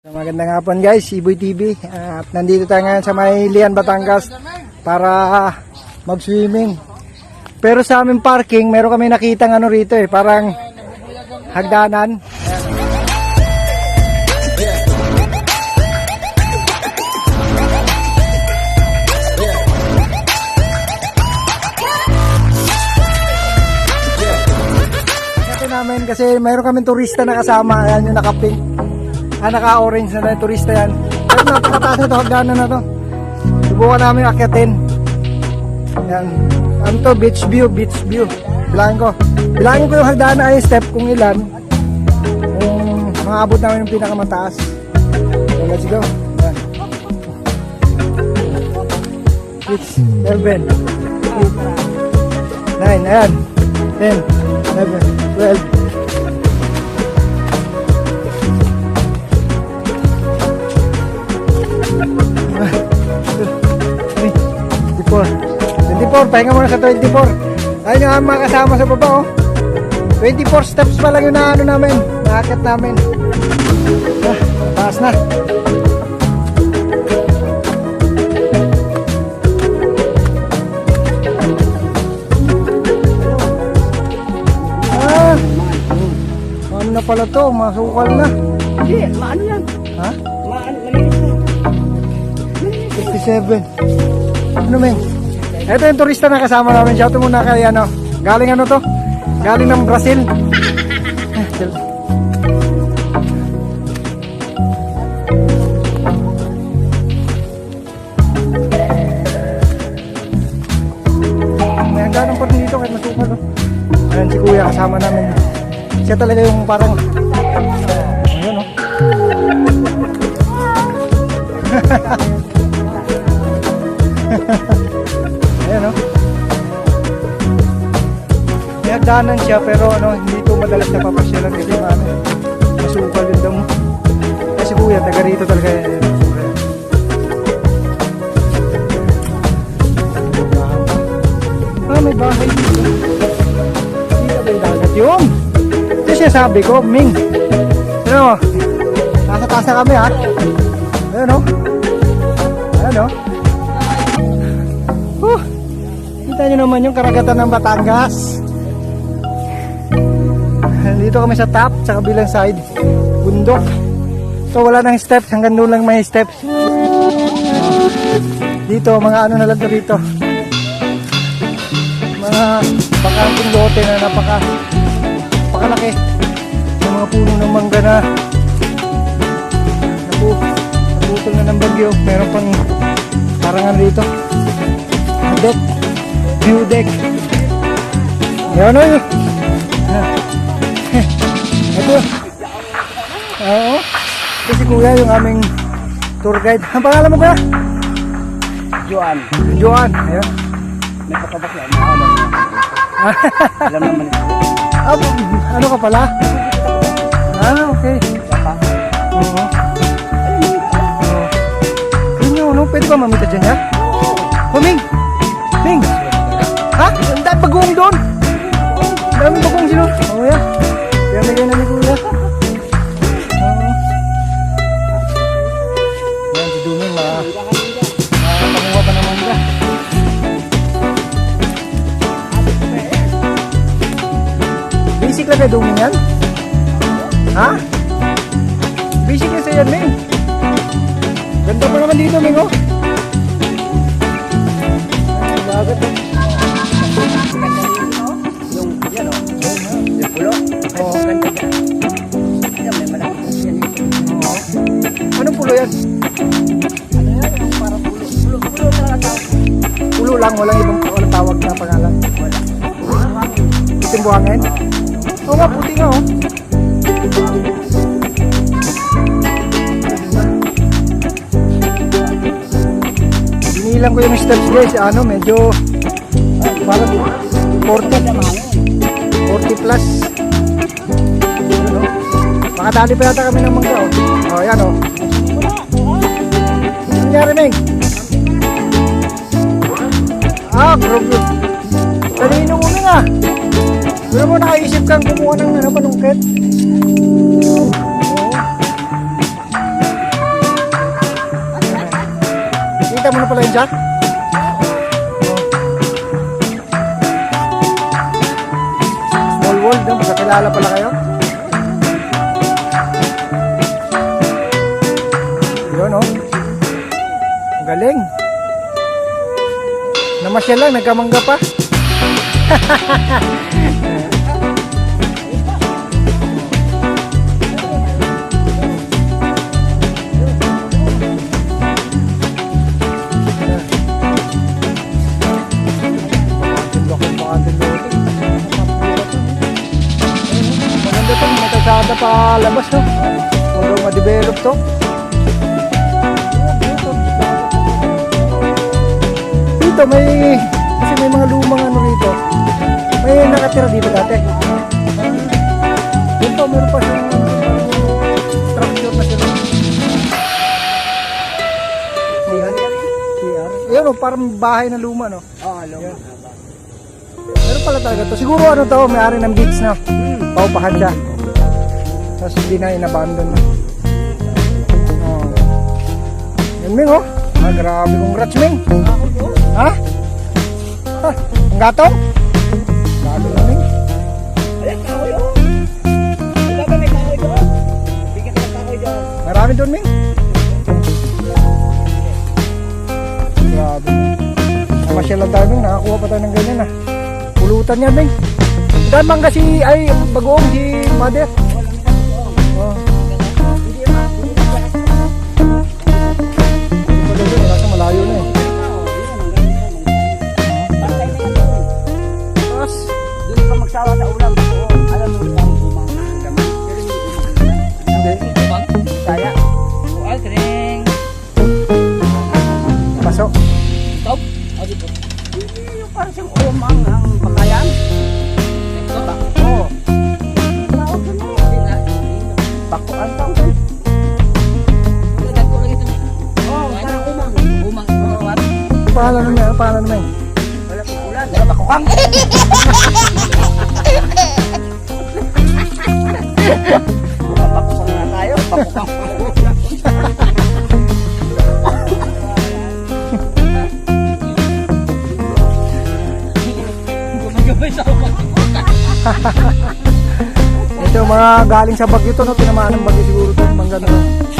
So, Magandang hapon guys, Iboy TV. At nandito tayo ngayon sa may Lian, Batangas para mag-swimming. Pero sa aming parking, meron kami nakitang ano rito eh, parang hagdanan. Namin kasi meron kami turista na kasama, ayan yung naka-pink. Ah, naka-orange na tayo. Turista yan. Pero napakataas na ito. Hagdanan na ito. Subukan namin akyatin. Yan. Ano to? Beach view. Beach view. Bilangin ko. Bilangin ko yung hagdanan ay step kung ilan. Kung maabot namin yung pinakamataas. So, let's go. Yan. It's 11. 9. Ayan. 10. 11. 12. 24, pahinga muna sa 24. Ayun yung mga kasama sa baba, oh. 24 steps pa lang yung naano namin. Nakakit namin. Ah, taas na. Ah, ano na pala to? Masukal na. Hindi, maano yan? Ha? Maano, malinis yan. 57. Ano men? Ito yung turista na kasama namin. Shout out muna kay ano. Galing ano to? Galing ng Brazil. May hangganan pa rin dito kahit masukal. No? Ayan si kuya kasama namin. Siya talaga yung parang Ayan oh. Ayan hagdanan siya pero ano, hindi ito madalas napapasyalan kasi ano, masukal yung damo. Kasi kuya, taga rito talaga yan. Ah, may bahay dito. Dito ba yung dagat yun? Ito siya sabi ko, Ming. Ano? Nasa taas na kami ha. Ayan o. Ayan o. Huh. Kita nyo naman yung karagatan ng Batangas. Dito kami sa top, sa kabilang side. Bundok. So wala nang steps, hanggang doon lang may steps. Dito, mga ano na lang to dito. Mga bakantong lote na napaka napakalaki. Yung mga puno ng mangga na napu, naputol na ng bagyo. Meron pang karangan dito deck view deck yan o yun ito oo ito si kuya yung aming tour guide ang pangalan mo kuya? Joan, Joan ayun may patabak yan. Alam naman ito. ah, ano ka pala? ah okay oo oo yun yun no? pwede ba mamita dyan ya? oh Ming Ming ha? ang dami bagong doon ang dami bagong sino? oo ya kaya may ganun ni kuya oo yan si Duming mga Nakapanguha pa naman ka. Basic lang kay Duming yan? Ha? Basic lang sa yan, Ming. Ganda pa naman dito, Ming, oh. Pulo yan? Ano yan? Parang pulo. Pulo, pulo talaga. Pulo lang, walang ibang walang tawag na pangalan. Wala. Itim buhangin? Oo nga, puti nga, oh. Binilang ko yung steps guys, ano, medyo ah, parang 40, 40 plus. Makadali pa yata kami ng mangga oh. Oh, ayan oh. Ano nangyari, Meng? Ah, grabe. Talino mo na nga. Pero mo nakaisip kang kumuha ng ano, panungkit? Kita mo na pala yung jack? Small world, no? magkakilala pala kayo? Galing. Namasyal lang, nagkamangga pa. Maganda to, may kalsada pa labas no. Huwag ma-develop to. Dito may, kasi may mga lumang ano rito. May nakatira dito dati. Dito meron pa siyang structure na sila. CR. Ayun o, parang bahay na luma no. Oo, mo. Meron pala talaga to. Siguro ano to, may-ari ng beach na. Paupahan siya. Tapos hindi na inabandon na. Oh. Yan Ming oh. Ah, grabe congrats Ming. Ha? Ha? Ang gatong? Grabe na Ming. Marami doon Ming. Grabe. Namasyal lang tayo Ming. Nakakuha pa tayo ng ganyan ah. Pulutan yan Ming. Dahil man kasi ay bagoong si mother. Ka magsawa sa ulam. Oo, alam mo lang umang hanggaman. Pero hindi umang hanggaman. hindi. Kaya. Aldring. Paso. Stop. O dito. Hindi yung parang siyang umang ang pakayan. Stop. Oo. Tawag ko na. Ang ko. Umang. Umang. Umang. Pangalan naman, ang pangalan naman. Wala pong ulan. Wala pa kukang. Papakukang na tayo. Ito mga galing sa bagyo to, no? Tinamaan ng bagyo siguro to. Mga ganun.